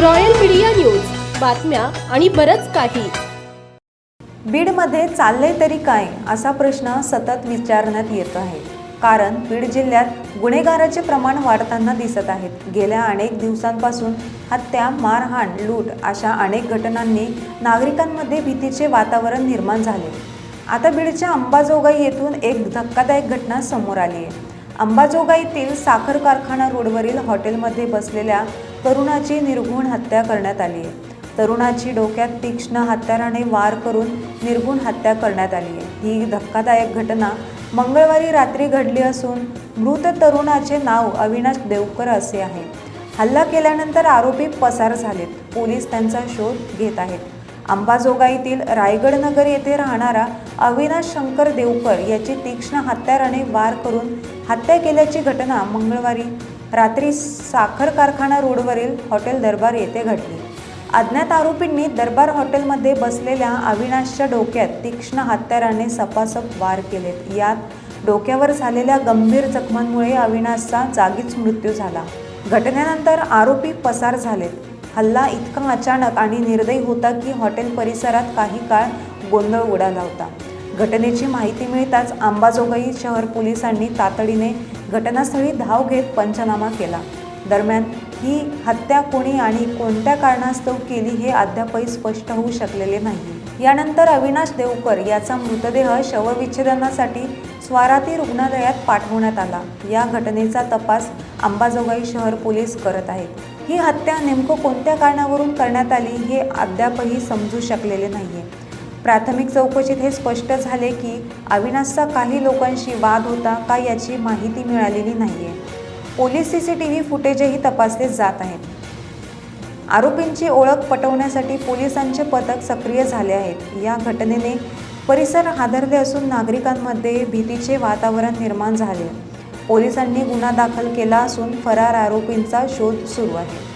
Royal media news. बातम्या आणि बरच काही. बीडमध्ये चाललंय तरी काय असा प्रश्न सतत विचारण्यात येत आहे. कारण बीड जिल्ह्यात गुन्हेगाराचे प्रमाण वाढताना दिसत आहेत. गेल्या अनेक दिवसांपासून हत्या मारहाण लूट अशा अनेक घटनांनी नागरिकांमध्ये भीतीचे वातावरण निर्माण झाले. आता बीडच्या अंबाजोगाई येथून एक धक्कादायक घटना समोर आली आहे. अंबाजोगाईतील साखर कारखाना रोडवरील हॉटेलमध्ये बसलेल्या तरुणाची निर्घुण हत्या करण्यात आली आहे. तरुणाची डोक्यात तीक्ष्ण हत्याराने वार करून निर्गुण हत्या करण्यात आली आहे. ही धक्कादायक घटना मंगळवारी रात्री घडली असून मृत तरुणाचे नाव अविनाश देवकर असे आहे. हल्ला केल्यानंतर आरोपी पसार झालेत. पोलीस त्यांचा शोध घेत आहेत. अंबाजोगाईतील रायगड नगर येथे राहणारा अविनाश शंकर देवकर याची तीक्ष्ण हत्याराने वार करून हत्या केल्याची घटना मंगळवारी रात्री साखर कारखाना रोडवरील हॉटेल दरबार येथे घडली. अज्ञात आरोपींनी दरबार हॉटेलमध्ये बसलेल्या अविनाशच्या डोक्यात तीक्ष्ण हत्याराने सपासप वार केलेत. यात डोक्यावर झालेल्या गंभीर जखमांमुळे अविनाशचा जागीच मृत्यू झाला. घटनेनंतर आरोपी पसार झालेत. हल्ला इतका अचानक आणि निर्दयी होता की हॉटेल परिसरात काही काळ गोंधळ उडाला होता. घटनेची माहिती मिळताच अंबाजोगाई शहर पोलिसांनी तातडीने घटनास्थळी धाव घेत पंचनामा केला. दरम्यान ही हत्या कोणी आणि कोणत्या कारणास्तव केली हे अद्यापही स्पष्ट होऊ शकलेले नाही. यानंतर अविनाश देवकर याचा मृतदेह शवविच्छेदनासाठी स्वाराती रुग्णालयात पाठवण्यात आला. या घटनेचा तपास अंबाजोगाई शहर पोलीस करत आहेत. ही हत्या नेमकं कोणत्या कारणावरून करण्यात आली हे अद्यापही समजू शकलेले नाहीये. प्राथमिक चौकशीत हे स्पष्ट झाले की अविनाशचा काही लोकांशी वाद होता का याची माहिती मिळालेली नाही आहे police C C T V फुटेजही तपासले जात आहेत. आरोपींची ओळख पटवण्यासाठी पोलिसांचे पथक सक्रिय झाले आहेत. या घटनेने परिसर हादरले असून नागरिकांमध्ये भीतीचे वातावरण निर्माण झाले. पोलिसांनी गुन्हा दाखल केला असून फरार आरोपींचा शोध सुरू आहे.